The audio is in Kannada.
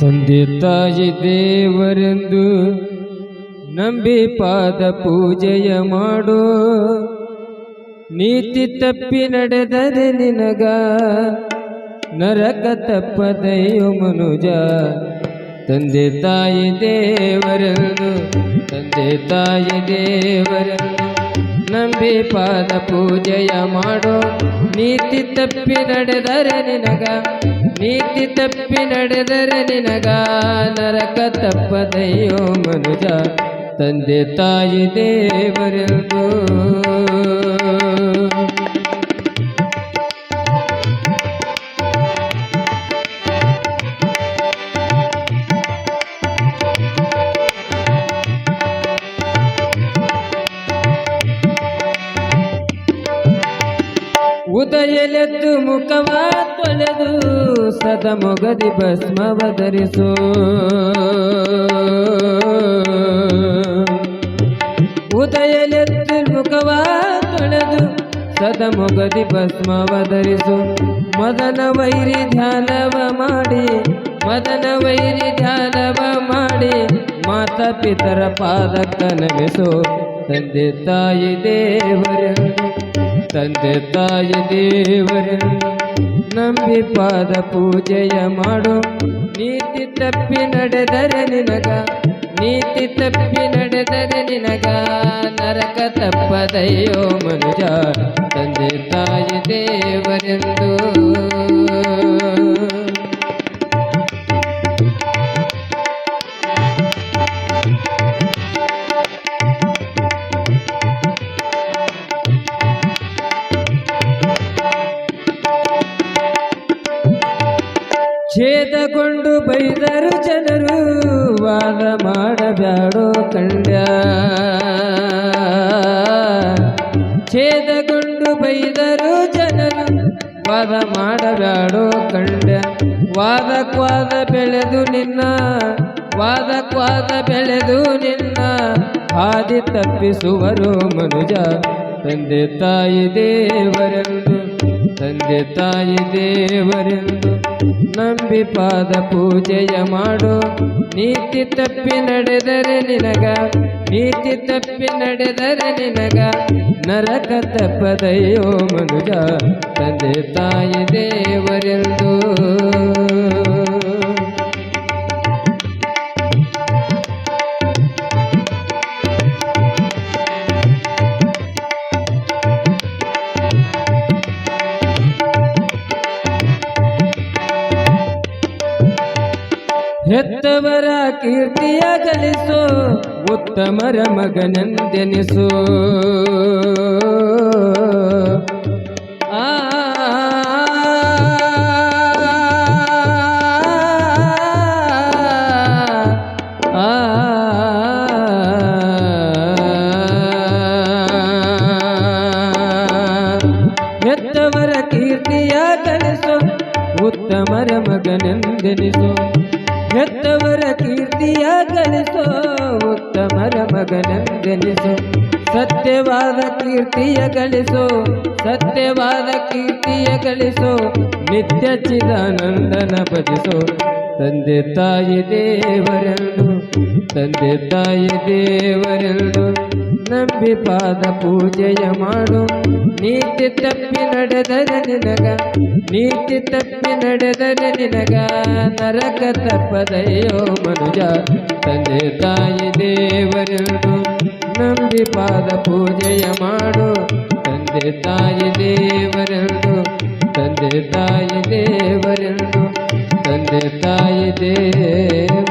ತಂದೆ ತಾಯಿ ದೇವರೆಂದು ನಂಬಿ ಪಾದ ಪೂಜೆಯ ಮಾಡೋ. ನೀತಿ ತಪ್ಪಿ ನಡೆದರೆ ನಿನಗ ನರಕ ತಪ್ಪದೆಯೋ ಮನುಜ. ತಂದೆ ತಾಯಿ ದೇವರೆಂದು, ತಂದೆ ತಾಯಿ ದೇವರೆಂದು ನಂಬಿ ಪಾದ ಪೂಜೆಯ ಮಾಡೋ. ನೀತಿ ತಪ್ಪಿ ನಡೆದರೆ ನಿನಗ. ನೀತಿ ತಪ್ಪಿ ನಡೆದರೆ ನಿನಗ. ನರಕ ತಪ್ಪದೆಯೋ ಮನುಜ. ತಂದೆ ತಾಯಿ ದೇವರೆಂದು. ಉದಯಲೆದ್ದು ಮುಖವ ತೊಳೆದು ಸದ ಮೊಗದಿ ಭಸ್ಮವ ಧರಿಸೋ. ಉದಯಲೆದ್ದು ಮುಖವ ತೊಳೆದು ಸದ ಮೊಗದಿ ಭಸ್ಮವ ಧರಿಸು. ಮದನ ವೈರಿ ಧ್ಯಾನವ ಮಾಡಿ, ಮದನ ವೈರಿ ಧ್ಯಾನವ ಮಾಡಿ, ಮಾತ ಪಿತರ ಪಾದಕ್ಕ ನಮಿಸೋ. ತಂದೆ ತಾಯಿ ದೇವರೆಂದು ತಂದೆ ತಾಯಿ ದೇವರನ್ನು ನಂಬಿ ಪಾದ ಪೂಜೆಯ ಮಾಡು. ನೀತಿ ತಪ್ಪಿ ನಡೆದರೆ ನಿನಗ, ನೀತಿ ತಪ್ಪಿ ನಡೆದರೆ ನಿನಗ. ನರಕ ತಪ್ಪದಯ್ಯೋ ಮನುಜ, ತಂದೆ ತಾಯಿ ದೇವರೆಂದು. ಛೇದಗೊಂಡು ಬೈದರು ಜನರು, ವಾದ ಮಾಡಬ್ಯಾಡೋ ಕಂಡ ಛೇದಗೊಂಡು ಬೈದರು ಜನರು, ವಾದ ಮಾಡಬ್ಯಾಡೋ ಕಂಡ ವಾದಕ್ವಾದ ಬೆಳೆದು ನಿನ್ನ, ವಾದಕ್ವಾದ ಬೆಳೆದು ನಿನ್ನ. ಹಾದಿ ತಪ್ಪಿಸುವರು ಮನುಜ, ತಂದೆ ತಾಯಿ ದೇವರೆಂದು. ತಂದೆ ತಾಯಿ ದೇವರೆಂದು ನಂಬಿ ಪಾದ ಪೂಜೆಯ ಮಾಡು. ನೀತಿ ತಪ್ಪಿ ನಡೆದರೆ ನಿನಗ, ನೀತಿ ತಪ್ಪಿ ನಡೆದರೆ ನಿನಗ ನರಕ ತಪ್ಪದೆಯೋ ಮನುಜ. ತಂದೆ ತಾಯಿ ದೇವರೆಂದು ಹೆತ್ತವರ ಕೀರ್ತಿಯ ಗಳಿಸು ಉತ್ತಮರ ಮಗನಂದೆನಿಸು ಹೆತ್ತವರ ಕೀರ್ತಿಯ ಗಳಿಸೋ ಉತ್ತಮರ ಮಗನೆಂದೆನಿಸೋ ಹೆತ್ತವರ ಕೀರ್ತಿಯ ಗಳಿಸೋ ಉತ್ತಮರ ಮಗನೆಂದೆನಿಸೋ. ಸತ್ಯವಾದ ಕೀರ್ತಿಯ ಗಳಿಸೋ ಸತ್ಯವಾದ ಕೀರ್ತಿಯ ಗಳಿಸೋ ನಿತ್ಯ ಚಿದಾನಂದನ ಭಜಿಸೋ. ತಂದೆ ತಾಯಿ ದೇವರೆಂದು, ತಂದೆ ತಾಯಿ ದೇವರೆಂದು ನಂಬಿ ಪಾದ ಪೂಜೆಯ ಮಾಡು. ನೀತಿ ತಪ್ಪಿ ನಡೆದರೆ ನಿನಗ ನೀತಿ ತಪ್ಪಿ ನಡೆದರೆ ನಿನಗ ನರಕ ತಪ್ಪದಯ್ಯೋ ಮನುಜ ತಂದೆ ತಾಯಿ ದೇವರೆಂದು ನಂಬಿ ಪಾದ ಪೂಜೆಯ ಮಾಡು ತಂದೆ ತಾಯಿ ದೇವರೆಂದು ತಂದೆ ತಾಯಿ ದೇವರೆಂದು ತಂದೆ ತಾಯಿ ದೇವ